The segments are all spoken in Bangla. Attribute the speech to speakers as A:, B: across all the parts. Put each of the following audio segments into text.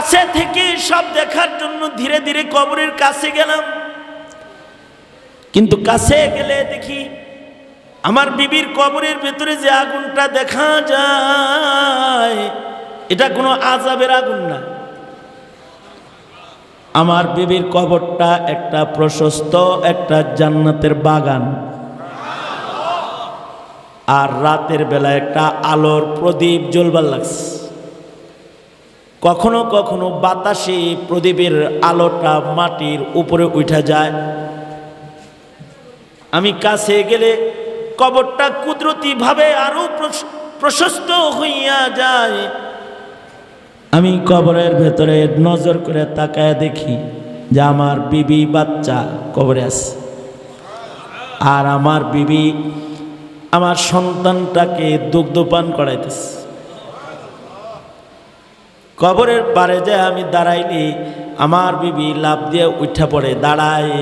A: কাছে থেকে সব দেখার জন্য ধীরে ধীরে কবরের কাছে গেলাম। কিন্তু কাছে গেলে দেখি আমার বিবির কবরের ভেতরে যে আগুনটা দেখা যায়, এটা কোনো আজাবের আগুন না। আমার বিবির কবরটা একটা প্রশস্ত, একটা জান্নাতের বাগান। আর রাতের বেলা একটা আলোর প্রদীপ জ্বলবার লাগছে। কখনো কখনো বাতাসে প্রদীপের আলোটা মাটির উপরে উঠা যায়। আমি কাছে গেলে কবরটা কুদরতি ভাবে আরও প্রশ- প্রশস্ত হইয়া যায়। আমি কবরের ভেতরে নজর করে তাকায় দেখি যে আমার বিবি বাচ্চা কবরে আছে। আর আমার বিবি আমার সন্তানটাকে দুগ্ধপান করাইতেছে। কবরের পারে যে আমি দাঁড়াইলি আমার বিবি লাভ দিয়ে উঠা পড়ে, দাঁড়ায়।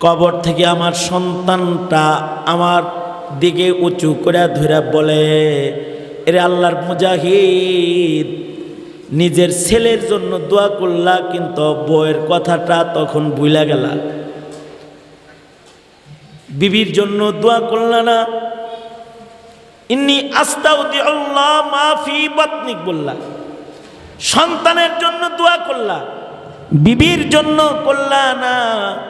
A: কবর থেকে আমার সন্তানটা আমার দিকে উঁচু করে ধরে বলে, এরে আল্লাহর মুজাহিদ, নিজের ছেলের জন্য দোয়া করলা, কিন্তু বইয়ের কথাটা তখন ভুলা গেলা। বিবির জন্য দোয়া করলা না। ইন্নি আস্তাউদি আল্লাহ মাফি বাতনিক বললা। সন্তানের জন্য দোয়া করলা, বিবির জন্য করলা না,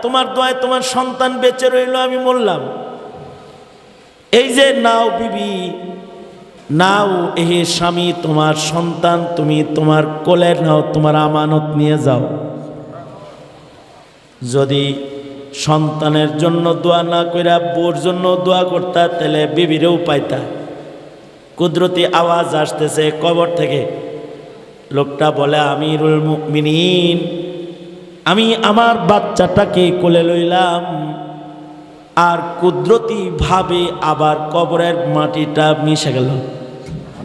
A: তোমার দোয়ায় তোমার সন্তান বেঁচে রইল আমি বললাম এই যে নাও বিবি, নাও এহে স্বামী, তোমার সন্তান তুমি তোমার কোলের নাও, তোমার আমানত নিয়ে যাও। যদি সন্তানের জন্য দোয়া না কইরা বোর জন্য দোয়া করতা, তাহলে বিবিরেও পাইতা। কুদরতি আওয়াজ আসতেছে কবর থেকে। লোকটা বলে আমিরুল মুমিনিন আমি আমার বাচ্চাটাকে কোলে লইলাম আর কুদরতি ভাবে আবার কবরের মাটিটা মিশে গেল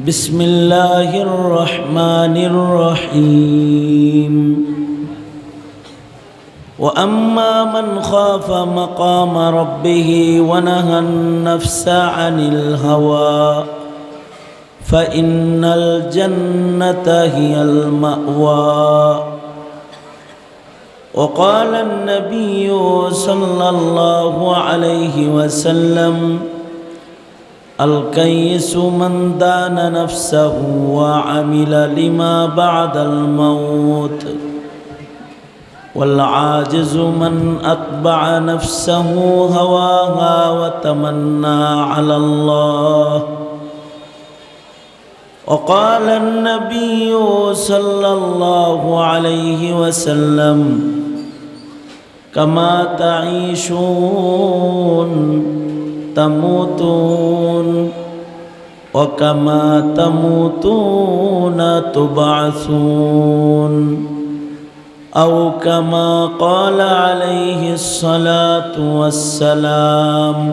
A: বিসমিল্লাহির রহমানির রহিম واما من خاف مقام ربه ونهى النفس عن الهوى فإن الجنة هي المأوى. وقال النبي صلى الله عليه وسلم الكيس من دان نفسه وعمل لما بعد الموت والعاجز من أتبع نفسه هواها وتمنى على الله. وقال النبي صلى الله عليه وسلم كما تعيشون تموتون وكما تموتون تبعثون او كما قال عليه الصلاه والسلام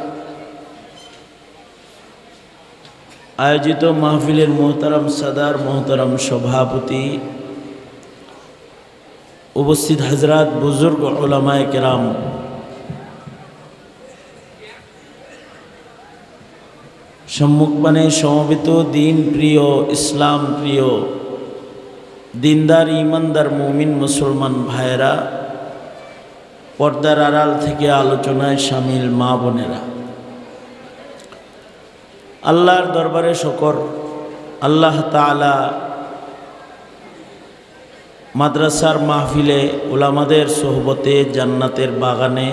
A: আয়োজিত মাহফিলের মোহতারাম সাদার মোহতারাম সভাপতি উপস্থিত হাজরাত বুজুর্গ ওলামায় কেরাম। সম্মুখপানে সমবেত দিন প্রিয়, ইসলাম প্রিয়, দিনদার, ইমানদার, মুমিন, মুসলমান ভাইয়েরা, পর্দার আড়াল থেকে আলোচনায় সামিল মা বোনেরা। আল্লাহর দরবারে শকর। আল্লাহ তালা মাদ্রাসার মাহফিলে ওলামাদের সোহবতে জান্নাতের বাগানে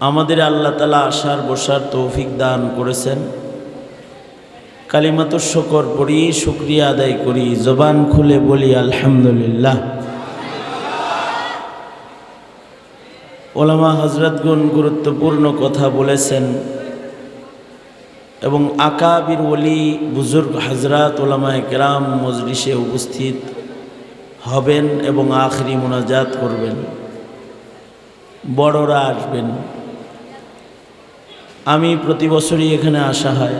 A: আমাদের আল্লাহ তালা আসার বসার তৌফিক দান করেছেন। কালিমাতুর শকর পড়ি, শুক্রিয়া আদায় করি, জবান খুলে বলি, আলহামদুলিল্লাহ। ওলামা হজরতগুন গুরুত্বপূর্ণ কথা বলেছেন। এবং আকাবির ওলি বুজুর্গ হজরত ওলামায় গ্রাম মজলিসে উপস্থিত হবেন এবং আখরি মোনাজাত করবেন। বড়রা আসবেন। আমি প্রতি বছরই এখানে আসা হয়।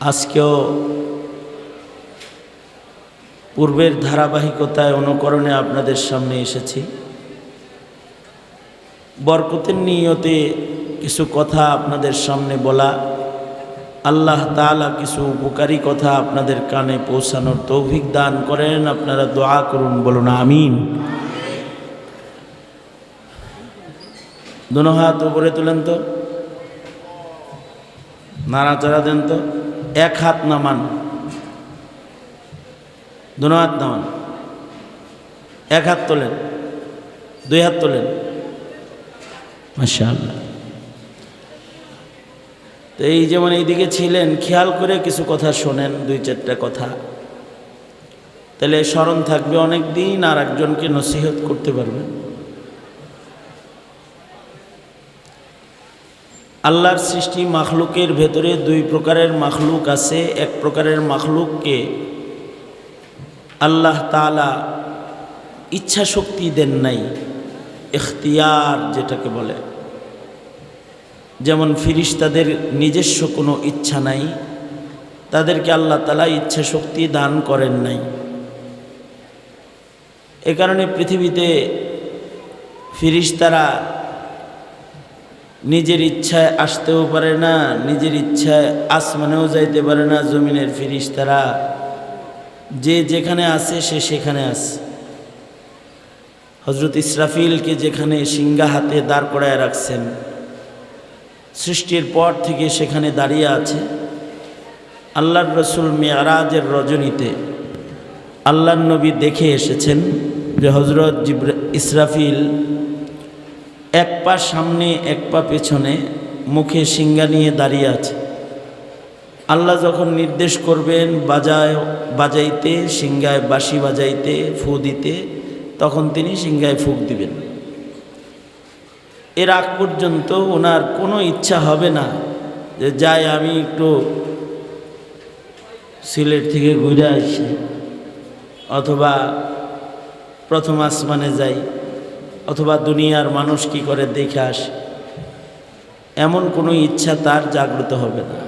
A: আজকেও পূর্বের ধারাবাহিকতায় অনুকরণে আপনাদের সামনে এসেছি। বরকতের নিয়তে কিছু কথা আপনাদের সামনে বলা, আল্লাহ তালা কিছু উপকারী কথা আপনাদের কানে পৌঁছানোর তৌফিক দান করেন, আপনারা দোয়া করুন, বলুন আমিন। দুনো হাত উপরে তুলেন তো, নাড়াচাড়া দেন তো, এক হাত নামান, দুনো হাত নামান, এক হাত তোলেন, দুই হাত তোলেন মাসা আল্লাহ তো এই যেমন এইদিকে ছিলেন, খেয়াল করে কিছু কথা শোনেন, দুই চারটা কথা। তাহলে স্মরণ থাকবে অনেক দিন আর একজনকে নসিহত করতে পারবেন। আল্লাহর সৃষ্টি মাখলুকের ভেতরে দুই প্রকারের মাখলুক আছে। এক প্রকারের মাখলুককে আল্লাহ তালা ইচ্ছা শক্তি দেন নাই এখতিয়ার যেটাকে বলে। যেমন ফিরিস তাদের নিজস্ব কোনো ইচ্ছা নাই, তাদেরকে আল্লাহ তালা ইচ্ছা শক্তি দান করেন নাই। এ কারণে পৃথিবীতে ফিরিস তারা নিজের ইচ্ছায় আসতেও পারে না, নিজের ইচ্ছায় আসমানেও যাইতে পারে না জমিনের ফিরিস তারা যে যেখানে আছে, সে সেখানে আছে। হজরত ইসরাফিলকে যেখানে সিংহা হাতে দাঁড় করায় রাখছেন সৃষ্টির পর থেকে সেখানে দাঁড়িয়ে আছে। আল্লাহর রসুল মেয়ারাজের রজনীতে আল্লাহ নবী দেখে এসেছেন যে হজরত জিব্রা, ইসরাফিল এক পা সামনে, এক পা পেছনে মুখে সিঙ্গা নিয়ে দাঁড়িয়ে আছে। আল্লাহ যখন নির্দেশ করবেন বাজায়, বাজাইতে সিঙ্গায় বাঁশি বাজাইতে, ফু দিতে, তখন তিনি সিঙ্গায় ফুক দিবেন। এর আগ পর্যন্ত ওনার কোনো ইচ্ছা হবে না যে যাই আমি একটু সিলেট থেকে ঘুরে আসি, অথবা প্রথম আসমানে যাই, অথবা দুনিয়ার মানুষ কি করে দেখে আসে। এমন কোনো ইচ্ছা তার জাগ্রত হবে না।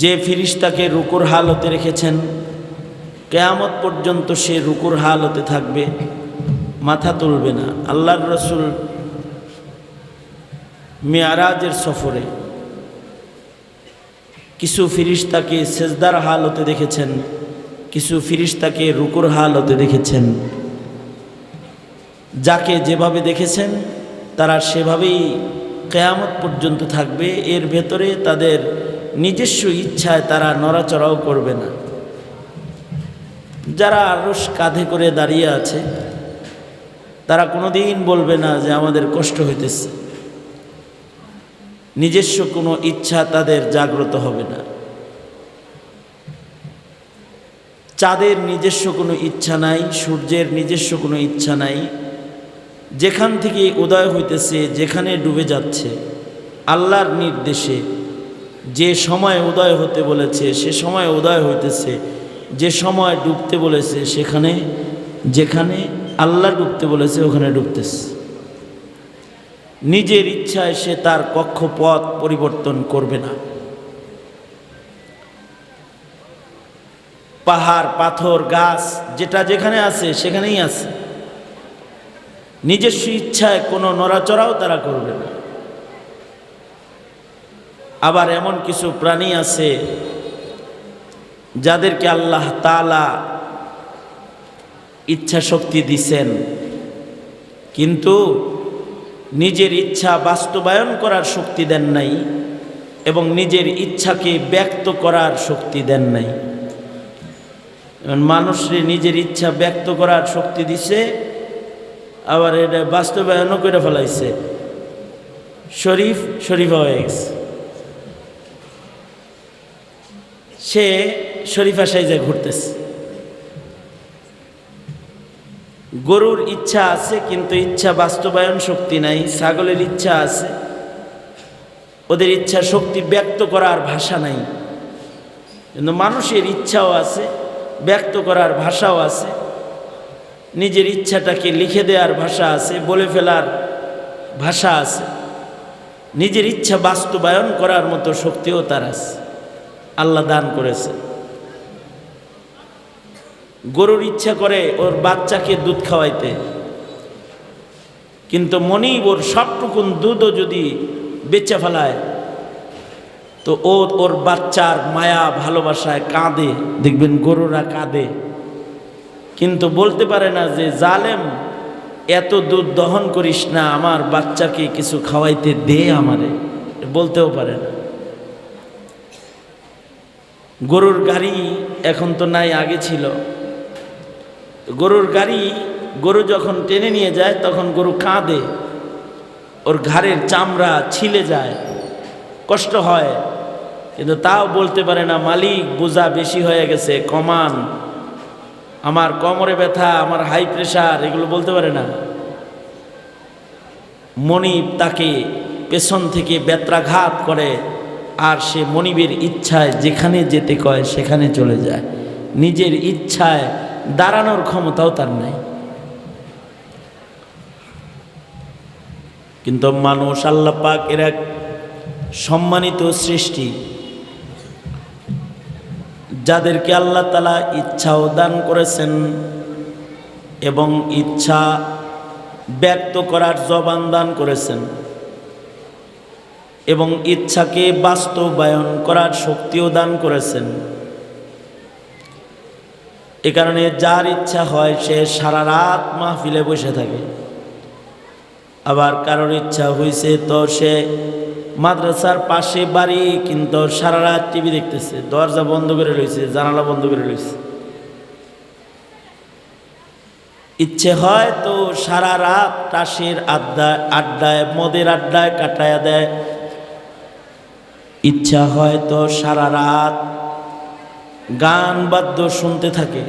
A: যে ফিরিস্তাকে রুকুর হালতে রেখেছেন, কেয়ামত পর্যন্ত সে রুকুর হালতে থাকবে। মাথা তুলবে না। আল্লাহর রসুল মেয়ারাজের সফরে কিছু ফিরিস্তাকে সেজদার হালতে দেখেছেন, কিছু ফিরিস্তাকে রুকুর হালতে দেখেছেন। যাকে যেভাবে দেখেছেন, তারা সেভাবেই কেয়ামত পর্যন্ত থাকবে। এর ভেতরে তাদের নিজস্ব ইচ্ছায় তারা নড়াচড়াও করবে না। যারা আরস কাঁধে করে দাঁড়িয়ে আছে তারা কোনোদিন বলবে না যে আমাদের কষ্ট হইতেছে। নিজস্ব কোনো ইচ্ছা তাদের জাগ্রত হবে না। চাঁদের নিজস্ব কোনো ইচ্ছা নাই, সূর্যের নিজস্ব কোনো ইচ্ছা নাই। যেখান থেকে উদয় হইতেছে, যেখানে ডুবে যাচ্ছে, আল্লাহর নির্দেশে যে সময় উদয় হতে বলেছে, সে সময় উদয় হইতেছে, যে সময় ডুবতে বলেছে, সেখানে, যেখানে আল্লাহ ডুবতে বলেছে, ওখানে ডুবতেছে। নিজের ইচ্ছায় সে তার কক্ষপথ পরিবর্তন করবে না। পাহাড়, পাথর, গাছ, যেটা যেখানে আছে, সেখানেই আছে। নিজস্ব ইচ্ছায় কোনো নড়াচড়াও তারা করবে না। আবার এমন কিছু প্রাণী আছে, যাদেরকে আল্লাহ তালা ইচ্ছা শক্তি দিছেন। কিন্তু নিজের ইচ্ছা বাস্তবায়ন করার শক্তি দেন নাই এবং নিজের ইচ্ছাকে ব্যক্ত করার শক্তি দেন নাই। মানুষরে নিজের ইচ্ছা ব্যক্ত করার শক্তি দিছে, আবার এটা বাস্তবায়নও করে ফেলাইছে। শরীফ, শরীফা হয়ে গেছে। সে শরীফা সাইজে ঘুরতেছে। গরুর ইচ্ছা আছে, কিন্তু ইচ্ছা বাস্তবায়ন শক্তি নাই, ছাগলের ইচ্ছা আছে। ওদের ইচ্ছা শক্তি ব্যক্ত করার ভাষা নাই। কিন্তু মানুষের ইচ্ছাও আছে, ব্যক্ত করার ভাষাও আছে। নিজের ইচ্ছাটাকে লিখে দেওয়ার ভাষা আছে, বলে ফেলার ভাষা আছে। নিজের ইচ্ছা বাস্তবায়ন করার মতো শক্তিও তার আছে। আল্লাহ দান করেছে গরুর ইচ্ছা করে ওর বাচ্চাকে দুধ খাওয়াইতে। কিন্তু মনি ওর সবটুকুন দুধও যদি বেচে ফেলায়, তো ও ওর বাচ্চার মায়া, ভালোবাসায় কাঁদে। দেখবেন গরুরা কাঁদে। কিন্তু বলতে পারে না যে, জালেম, এত দুধ দহন করিস না, আমার বাচ্চাকে কিছু খাওয়াইতে দে আমারে। বলতেও পারে না। গরুর গাড়ি এখন তো নাই, আগে ছিল। গরুর গাড়ি, গরু যখন টেনে নিয়ে যায়, তখন গরু কাঁদে। ওর ঘাড়ের চামড়া ছিলে যায়। কষ্ট হয়। কিন্তু তাও বলতে পারে না, মালিক, বোঝা বেশি হয়ে গেছে, কমান। আমার কোমরে ব্যথা, আমার হাই প্রেশার এগুলো বলতে পারে না। মনিব তাকে পেছন থেকে বেত্রাঘাত করে আর সে মনিবের ইচ্ছায় যেখানে যেতে কয়, সেখানে চলে যায়। নিজের ইচ্ছায় দাঁড়ানোর ক্ষমতাও তার নাই। কিন্তু মানুষ আল্লাহ পাক এর এক সম্মানিত সৃষ্টি, যাদেরকে আল্লাহ তালা ইচ্ছাও দান করেছেন এবং ইচ্ছা ব্যক্ত করার জবান দান করেছেন এবং ইচ্ছাকে বাস্তবায়ন করার শক্তিও দান করেছেন। এ কারণে যার ইচ্ছা হয় সে সারা রাত মাহফিলে বসে থাকে। আবার কারোর ইচ্ছা হয়েছে তো সে মাদ্রাসার পাশে বাড়ি, কিন্তু সারা রাত টিভি দেখতেছে, দরজা বন্ধ করে রয়েছে জানালা বন্ধ করে রয়েছে ইচ্ছে হয় তো সারা রাত টাসের আড্ডায় আড্ডায়, মদের আড্ডায় কাটায়া দেয়। ইচ্ছা হয় তো সারা রাত গান বাদ্য শুনতে থাকে,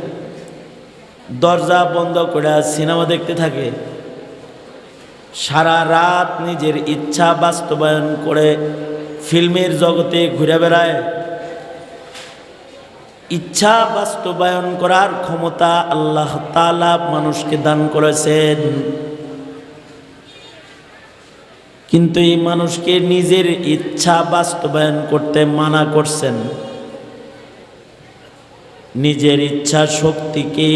A: দরজা বন্ধ করে সিনেমা দেখতে থাকে, সারা রাত নিজের ইচ্ছা বাস্তবায়ন করে ফিল্মের জগতে ঘুরে বেড়ায়। ইচ্ছা বাস্তবায়ন করার ক্ষমতা আল্লাহ তালা মানুষকে দান করেছেন। কিন্তু এই মানুষকে নিজের ইচ্ছা বাস্তবায়ন করতে মানা করছেন। নিজের ইচ্ছা শক্তিকে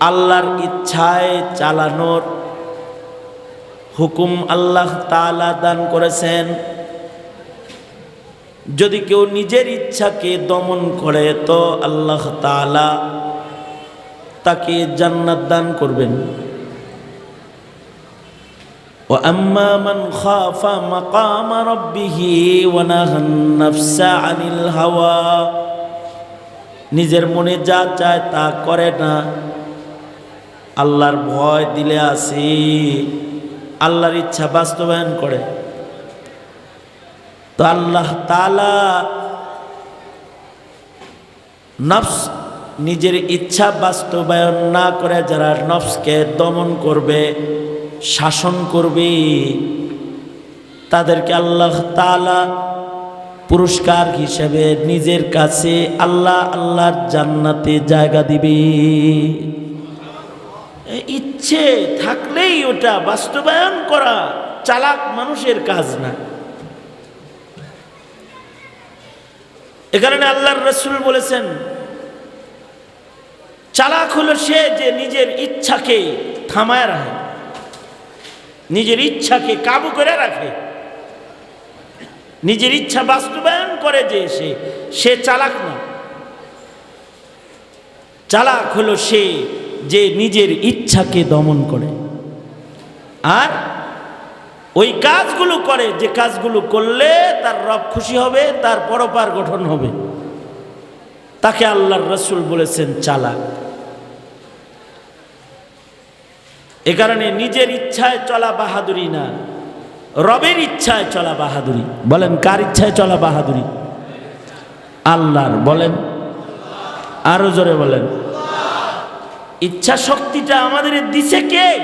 A: আল্লাহর ইচ্ছায় চালানোর হুকুম আল্লাহ তালা দান করেছেন যদি কেউ নিজের ইচ্ছাকে দমন করে তো আল্লাহ তালা তাকে জান্নাত দান করবেন وأما من خاف مقام ربه ونهى النفس عن الهوى নিজের মনে যা চায় তা করে না। আল্লাহর ভয় দিলে আসি। আল্লাহর ইচ্ছা বাস্তবায়ন করে। তো আল্লাহ তালা নফস নিজের ইচ্ছা বাস্তবায়ন না করে যারা নফসকে দমন করবে, শাসন করবে, তাদেরকে আল্লাহ তালা পুরস্কার হিসেবে নিজের কাছে আল্লাহ আল্লাহর জান্নাতে জায়গা দিবে। ইচ্ছে থাকলেই ওটা বাস্তবায়ন করা চালাক মানুষের কাজ না। এ কারণে আল্লাহর রসুল বলেছেন, চালাক হলো সে যে নিজের ইচ্ছাকে থামায় রাখে, নিজের ইচ্ছাকে কাবু করে রাখে। নিজের ইচ্ছা বাস্তবায়ন করে যে সে সে চালাক না। চালাক হলো সে যে নিজের ইচ্ছাকে দমন করে। আর ওই কাজগুলো করে, যে কাজগুলো করলে তার রব খুশি হবে, তার পরপার গঠন হবে। তাকে আল্লাহর রসুল বলেছেন চালাক। এ কারণে নিজের ইচ্ছায় চলা বাহাদুরি না। রবের ইচ্ছায় চলা বাহাদুরি। বলেন, কার ইচ্ছায় চলা বাহাদুরি? আল্লাহর, বলেন। আরও জোরে বলেন। ইচ্ছা শক্তিটা আমাদের দিছে কে?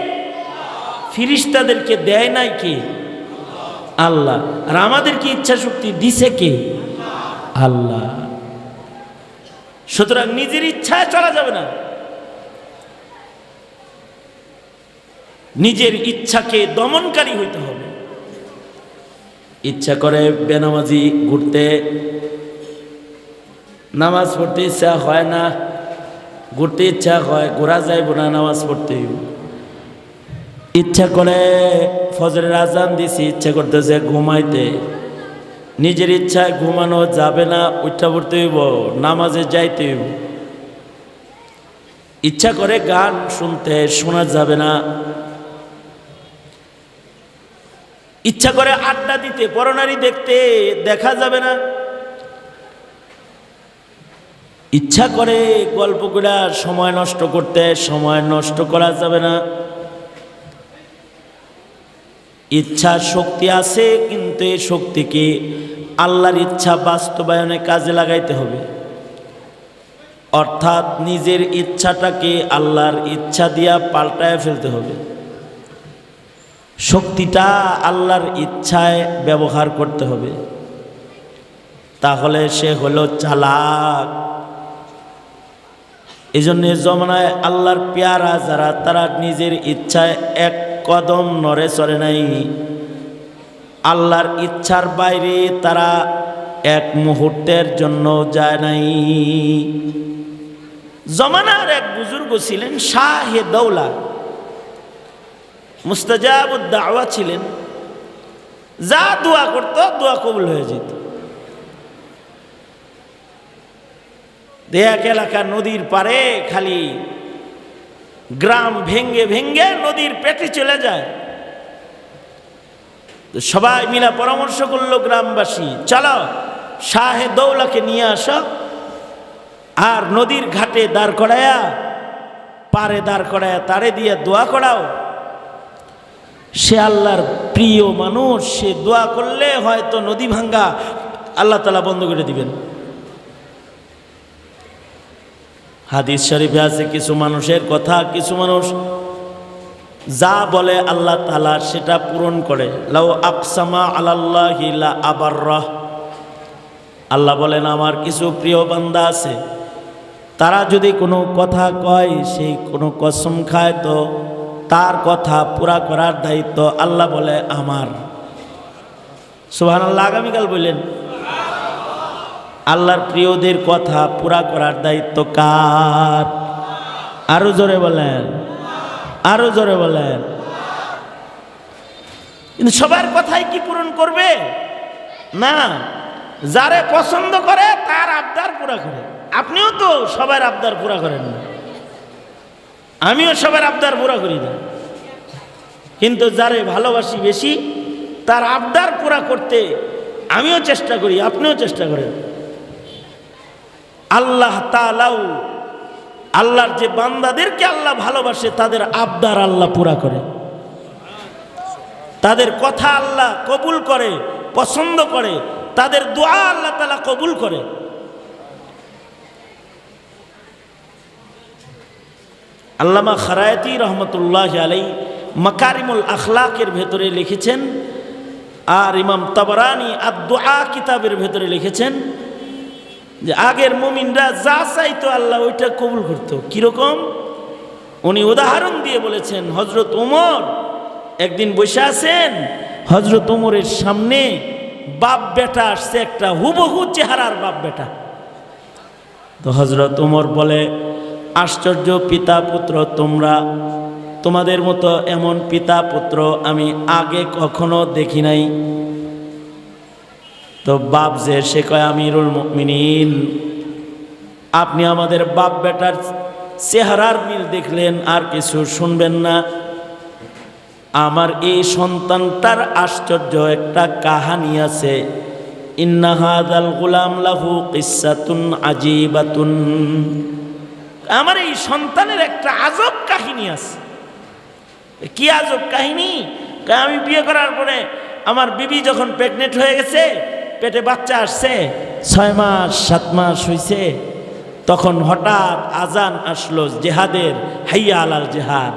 A: ফিরিস্তাদেরকে দেয় নাই কে? আল্লাহ। আর আমাদেরকে ইচ্ছা শক্তি দিছে কে? আল্লাহ। সুতরাং নিজের ইচ্ছায় চলা যাবে না। নিজের ইচ্ছাকে দমনকারী হইতে হবে। ইচ্ছা করে বেনামাজি ঘুরতে। নামাজ পড়তে ইচ্ছা হয় না। ঘুরতে ইচ্ছা হয়, ঘোরা যাইব না নামাজ পড়তে। ইচ্ছা করে ফজরের আজান দিছি, ইচ্ছা করতেছে ঘুমাইতে। নিজের ইচ্ছায় ঘুমানো যাবে না, উঠা পড়তে হইব, নামাজে যাইতে ইচ্ছা করে গান শুনতে, শোনা যাবে না। ইচ্ছা করে আড্ডা দিতে পরনারী দেখতে দেখা যাবে না। ইচ্ছা করে গল্প করে সময় নষ্ট করতে, সময় নষ্ট করা যাবে না। ইচ্ছা শক্তি আছে, কিন্তু এই শক্তিকে আল্লাহর ইচ্ছা বাস্তবায়নে কাজে লাগাইতে হবে। অর্থাৎ নিজের ইচ্ছাটাকে আল্লাহর ইচ্ছা দিয়া পাল্টায় ফেলতে হবে। শক্তিটা আল্লাহর ইচ্ছায় ব্যবহার করতে হবে। তাহলে সে হলো চালাক। এই জন্য জমানায় আল্লাহর পেয়ারা যারা, তারা নিজের ইচ্ছায় এক কদম নড়ে চড়ে নাই। আল্লাহর ইচ্ছার বাইরে তারা এক মুহূর্তের জন্য যায় নাই। জমানার এক বুজুর্গ ছিলেন শাহে দৌলা। মুস্তাজাবুদ্দাওয়া ছিলেন। যা দোয়া করত, দোয়া কবুল হয়ে যেত। এক এলাকা নদীর পারে খালি গ্রাম ভেঙ্গে ভেঙ্গে নদীর পেটে চলে যায়। সবাই মিলা পরামর্শ করল গ্রামবাসী, চলো শাহে দৌলাকে নিয়ে আসো আর নদীর ঘাটে দাঁড় করায়া, পারে দাঁড় করায়া তারে দিয়ে দোয়া করাও। সে আল্লাহর প্রিয় মানুষ, সে দোয়া করলে হয়তো নদী ভাঙ্গা আল্লাহ তালা বন্ধ করে দিবেন। হাদিস শরীফে আছে কিছু মানুষের কথা, কিছু মানুষ যা বলে আল্লাহ তালা সেটা পূরণ করে। লাউ আকসামা আল্লাহ আবার রহ আল্লাহ বলেন, আমার কিছু প্রিয় বান্দা আছে, তারা যদি কোনো কথা কয়, সেই কোনো কসম খায় তো তার কথা পুরা করার দায়িত্ব আল্লাহ বলে আমার। সুহান আল্লাহ আগামীকাল বললেন, আল্লাহর প্রিয়দের কথা পুরা করার দায়িত্ব কার? আরও জোরে বলেন, আরও জোরে বলেন। কিন্তু সবার কথাই কি পূরণ করবে? না, যারে পছন্দ করে তার আবদার পুরা করে। আপনিও তো সবার আবদার পুরা করেন না। আমিও সবার আবদার পুরা করি না। কিন্তু যারে ভালোবাসি বেশি, তার আবদার পুরা করতে আমিও চেষ্টা করি, আপনিও চেষ্টা করেন। আল্লাহ তালাও আল্লাহর যে বান্দাদেরকে আল্লাহ ভালোবাসে, তাদের আবদার আল্লাহ পুরা করে। তাদের কথা আল্লাহ কবুল করে, পছন্দ করে, তাদের দোয়া আল্লাহ তালা কবুল করে। আল্লামা খারায়তি রহমতুল্লাহ আলাই মাকারিমুল আখলাকের ভেতরে লিখেছেন, আর ইমাম তাবরানি আদোয়া কিতাবের ভেতরে লিখেছেন যে, আগের মুমিনরা যা চাইতো আল্লাহ ওইটা কবুল করতো। কীরকম? উনি উদাহরণ দিয়ে বলেছেন হজরত উমর একদিন বসে আছেন হজরত উমরের সামনে বাপ বেটা আসছে, একটা হুবহু চেহারার বাপ বেটা। তো হজরত উমর বলে, আশ্চর্য পিতা পুত্র, তোমরা তোমাদের মতো এমন পিতা পুত্র আমি আগে কখনো দেখি নাই। তো বাপ যে, সে কয়, আমিরুল মিনীন আপনি আমাদের বাপ বেটার চেহারার মিল দেখলেন, আর কিছু শুনবেন না। আমার এই সন্তানটার আশ্চর্য একটা কাহানি আছে। ইন্নাহাদাল গুলাম লাহু কিসাতুন আজিবাতুন। আমার এই সন্তানের একটা আজব কাহিনী আছে। কি আজব কাহিনী? আমি বিয়ে করার পরে আমার বিবি যখন প্রেগনেন্ট হয়ে গেছে, পেটে বাচ্চা আসছে, ছয় মাস, সাত মাস হয়েছে তখন হঠাৎ আজান আসলো জেহাদের হাইয়া আলাল জেহাদ।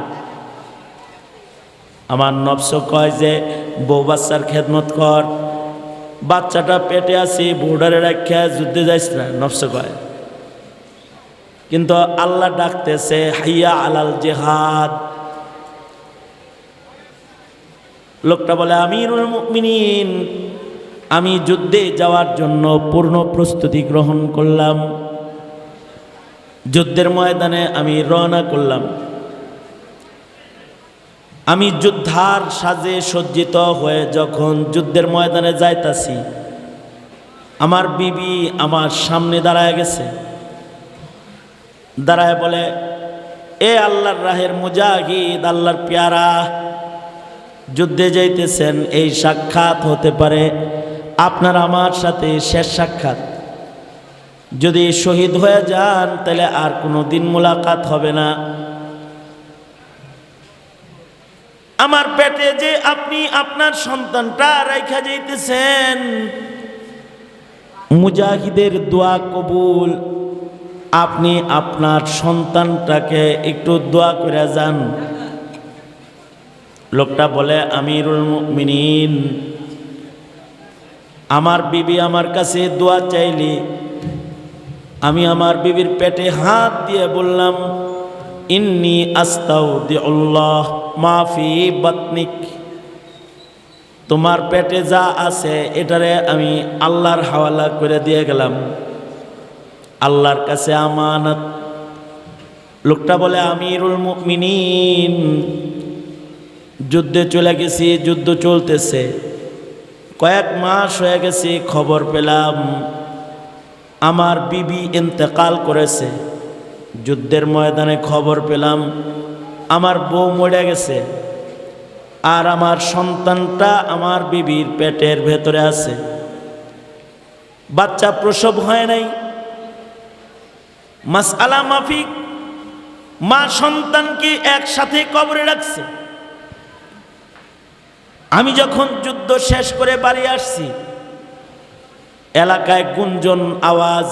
A: আমার নবস কয় যে, বউ বাচ্চার খেদমত কর, বাচ্চাটা পেটে আসি বোর্ডারে রাখা যুদ্ধে যাইস না নবস কয়। কিন্তু আল্লাহ ডাকতেছে, হাইয়া আলাল জেহাদ। লোকটা বলে, আমিরুল মুমিনিন, আমি যুদ্ধে যাওয়ার জন্য পূর্ণ প্রস্তুতি গ্রহণ করলাম। যুদ্ধের ময়দানে আমি রওনা করলাম। আমি যুদ্ধার সাজে সজ্জিত হয়ে যখন যুদ্ধের ময়দানে যাইতাছি, আমার বিবি আমার সামনে দাঁড়ায় গেছে। দাঁড়ায় বলে, এ আল্লাহর রাহের মুজাহিদ, আল্লাহর পেয়ারা যুদ্ধে যাইতেছেন, এই সাক্ষাৎ হতে পারে। আপনার আমার সাথে শেষ সাক্ষাৎ। যদি শহীদ হয়ে যান, তাহলে আর কোনো দিন মোলাকাত হবে না। আমার পেটে যে আপনি আপনার সন্তানটা রাইখা যাইতেছেন, মুজাহিদের দোয়া কবুল। আপনি আপনার সন্তানটাকে একটু দোয়া করে যান। লোকটা বলে, আমিরুল মুমিনিন, আমার বিবি আমার কাছে দোয়া চাইলি। আমি আমার বিবির পেটে হাত দিয়ে বললাম, ইন্নি আস্তাউ দিউল্লাহ মাফি বাতনিক। তোমার পেটে যা আছে, এটারে আমি আল্লাহর হাওয়ালা করে দিয়ে গেলাম। আল্লাহর কাছে আমানত। লোকটা বলে, আমিরুল মুমিনিন যুদ্ধে চলে গেছি, যুদ্ধ চলতেছে। কয়েক মাস হয়ে গেছে, খবর পেলাম, আমার বিবি ইন্তেকাল করেছে। যুদ্ধের ময়দানে খবর পেলাম, আমার বউ মরে গেছে। আর আমার সন্তানটা আমার বিবির পেটের ভেতরে আছে। বাচ্চা প্রসব হয় নাই। মাসআলা মাফিক, মা সন্তানকে একসাথে কবরে রাখছে। আমি যখন যুদ্ধ শেষ করে বাড়ি আসছি, এলাকায় গুঞ্জন আওয়াজ।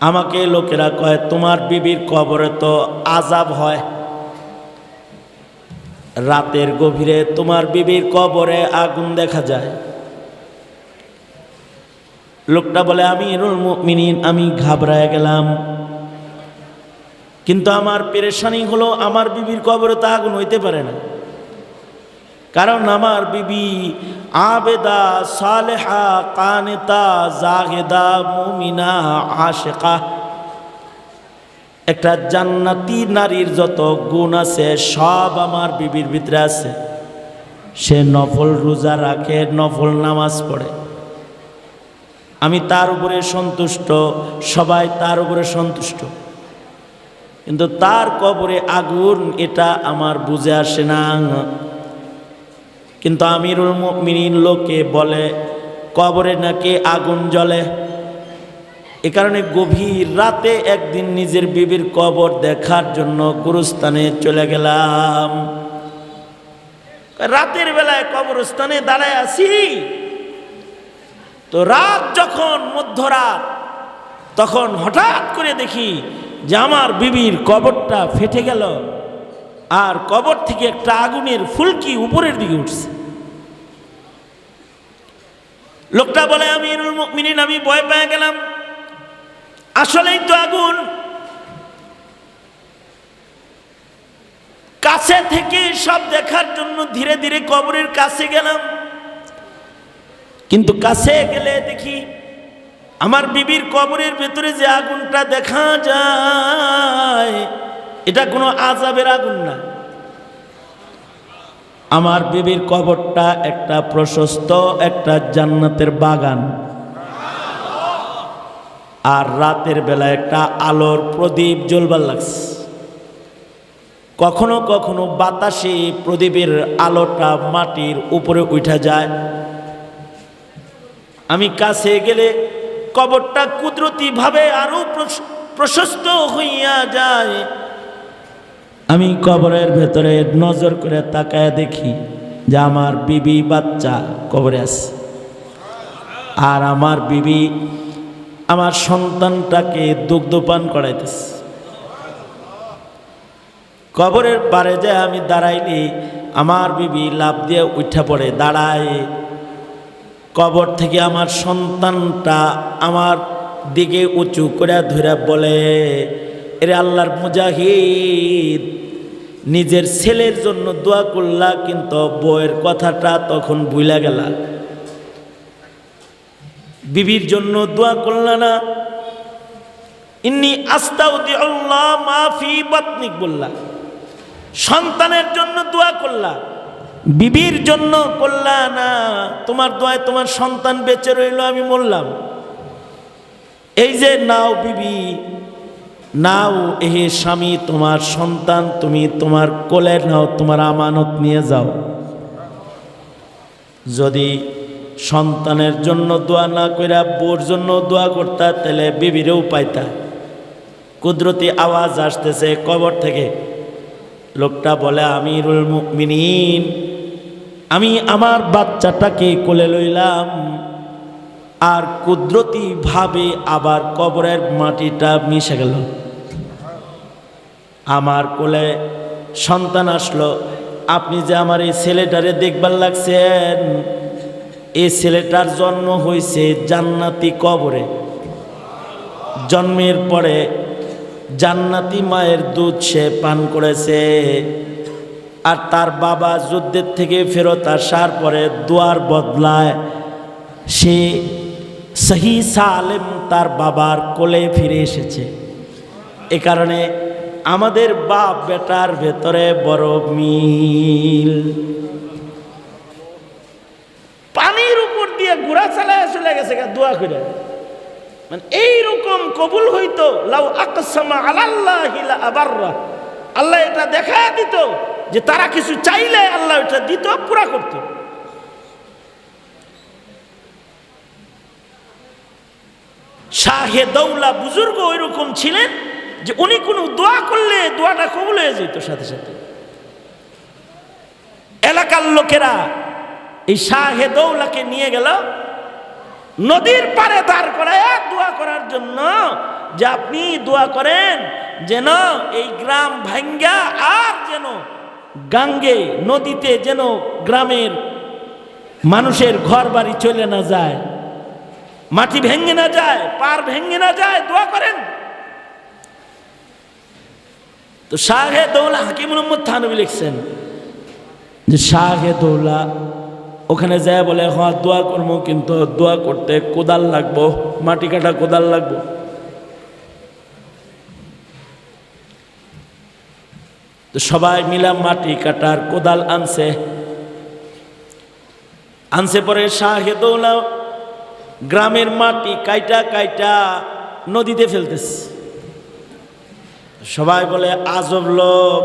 A: আমাকে লোকেরা কয়, তোমার বিবির কবরে তো আজাব হয়। রাতের গভীরে তোমার বিবির কবরে আগুন দেখা যায়। লোকটা বলে আমি মিনিন আমি ঘাবড়ায় গেলাম। কিন্তু আমার পেরেশানি হলো, আমার বিবির কবরে তো আগুন হইতে পারে না। কারণ আমার বিবি আবেদা, সালেহা, কানেতা জাহেদা মুমিনা, আশেকা। একটা জান্নাতি নারীর যত গুণ আছে, সব আমার বিবির ভিতরে আছে। সে নফল রোজা রাখে, নফল নামাজ পড়ে। আমি তার উপরে সন্তুষ্ট, সবাই তার উপরে সন্তুষ্ট। কিন্তু তার কবরে আগুন, এটা আমার বুঝে আসে না। কিন্তু আমিরুল মিনিন লোকে বলে, কবরে নাকি আগুন জ্বলে। এ কারণে গভীর রাতে একদিন নিজের বিবির কবর দেখার জন্য গুরুস্থানে চলে গেলাম। রাতের বেলায় কবরস্থানে দাঁড়ায় আছি। তো রাত যখন মধ্যরাত, তখন হঠাৎ করে দেখি যে আমার বিবির কবরটা ফেটে গেল। আর কবর থেকে একটা আগুনের ফুলকি উপরের দিকে উঠছে। লোকটা বলে আমি মিনিন আমি ভয় পেয়ে গেলাম। আসলেই তো আগুন। কাছে থেকে সব দেখার জন্য ধীরে ধীরে কবরের কাছে গেলাম। কিন্তু কাছে গেলে দেখি, আমার বিবির কবরের ভেতরে যে আগুনটা দেখা যায় এটা কোনো আজাবের আগুন না। আমার বিবির কবরটা একটা প্রশস্ত, একটা জান্নাতের বাগান। আর রাতের বেলা একটা আলোর প্রদীপ জ্বলবার লাগছে। কখনো কখনো বাতাসে প্রদীপের আলোটা মাটির উপরে উঠা যায়। আমি কাছে গেলে কবরটা কুদরতিভাবে আরও প্রশ- প্রশস্ত হইয়া যায়। আমি কবরের ভেতরে নজর করে তাকায় দেখি যে আমার বিবি বাচ্চা কবরে আছে। আর আমার বিবি আমার সন্তানটাকে দুগ্ধপান করাইতেছে। কবরের পারে যে আমি দাঁড়াইলি, আমার বিবি লাভ দিয়ে উঠা পড়ে, দাঁড়ায়। কবর থেকে আমার সন্তানটা আমার দিকে উঁচু করে ধরে বলে এরে আল্লাহর মুজাহিদ, নিজের ছেলের জন্য দোয়া করলা, কিন্তু বইয়ের কথাটা তখন ভুলা গেলা। বিবির জন্য দোয়া করলা না। ইন্নি আস্তাউদি আল্লাহ মাফি বাতনিক বললা। সন্তানের জন্য দোয়া করলা, বিবির জন্য করলা না। তোমার দোয়ায় তোমার সন্তান বেঁচে রইল আমি বললাম এই যে নাও বিবি নাও, এহে স্বামী, তোমার সন্তান, তুমি তোমার কোলের নাও, তোমার আমানত নিয়ে যাও। যদি সন্তানের জন্য দোয়া না কইরা বোর জন্য দোয়া করতা, তাহলে বিবিরেও পাইতা। কুদরতি আওয়াজ আসতেছে কবর থেকে। লোকটা বলে আমি আমিরুল মুমিনিন, আমি আমার বাচ্চাটাকে কোলে লইলাম। আর কুদরতি ভাবে আবার কবরের মাটিটা মিশে গেল। আমার কোলে সন্তান আসলো, আপনি যে আমার এই ছেলেটারে দেখবার লাগছেন, এই ছেলেটার জন্ম হয়েছে জান্নাতি কবরে। জন্মের পরে জান্নাতি মায়ের দুধ সে পান করেছে, আর তার বাবা যুদ্ধের থেকে ফেরত আসার পরে দোয়ার বদলায়। সে সহি সালেম তার বাবার কোলে ফিরে এসেছে। এ কারণে আমাদের বাপ বেটার ভেতরে বড় মিল। পানির উপর দিয়ে ঘোড়া চালায় চলে গেছে দোয়া করে। মানে এইরকম কবুল হইতো, লাউ আকসামা আলাল্লাহিলা আবাররা। আল্লাহ এটা দেখা দিত যে তারা কিছু চাইলে আল্লাহ এটা দিত, পুরা করত। শাহে দৌলা বুজুর্গ ওই রকম ছিলেন যে উনি কোনো দোয়া করলে দোয়াটা কবুল হয়ে যেত সাথে সাথে। এলাকার লোকেরা এই শাহে দৌলাকে নিয়ে গেল, নদীর পারে দাঁড় করায় দোয়া করার জন্য যে আপনি দোয়া করেন যেন এই গ্রাম ভাঙ্গা আর যেন গাঙ্গে নদীতে যেন গ্রামের মানুষের ঘর বাড়ি চলে না যায়। মাটি ভেঙে না যায়, পার ভেঙে না যায়, দোয়া করেন। তো শাহে দৌলা হাকিম মোহাম্মদ থানবী লিখছেন যে শাহে দৌলা, ওখানে যায় বলে হ্যাঁ দোয়া করব কিন্তু দোয়া করতে কোদাল লাগবো, মাটি কাটা কোদাল লাগবো। তো সবাই মিলা মাটি কাটার কোদাল আনছে। আনছে পরে শাহেদৌলা গ্রামের মাটি কাইটা কাইটা নদীতে ফেলতেছে। সবাই বলে, আজব লোক।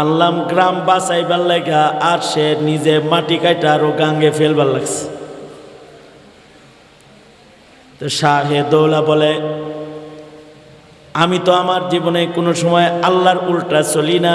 A: আনলাম গ্রাম বাঁচাইবার লেগা, আর সে নিজে মাটি কাইটা আরও গাঙ্গে ফেলবার লাগছে। তো শাহে দৌলা বলে, আমি তো আমার জীবনে কোনো সময় আল্লাহর উল্টা চলি না।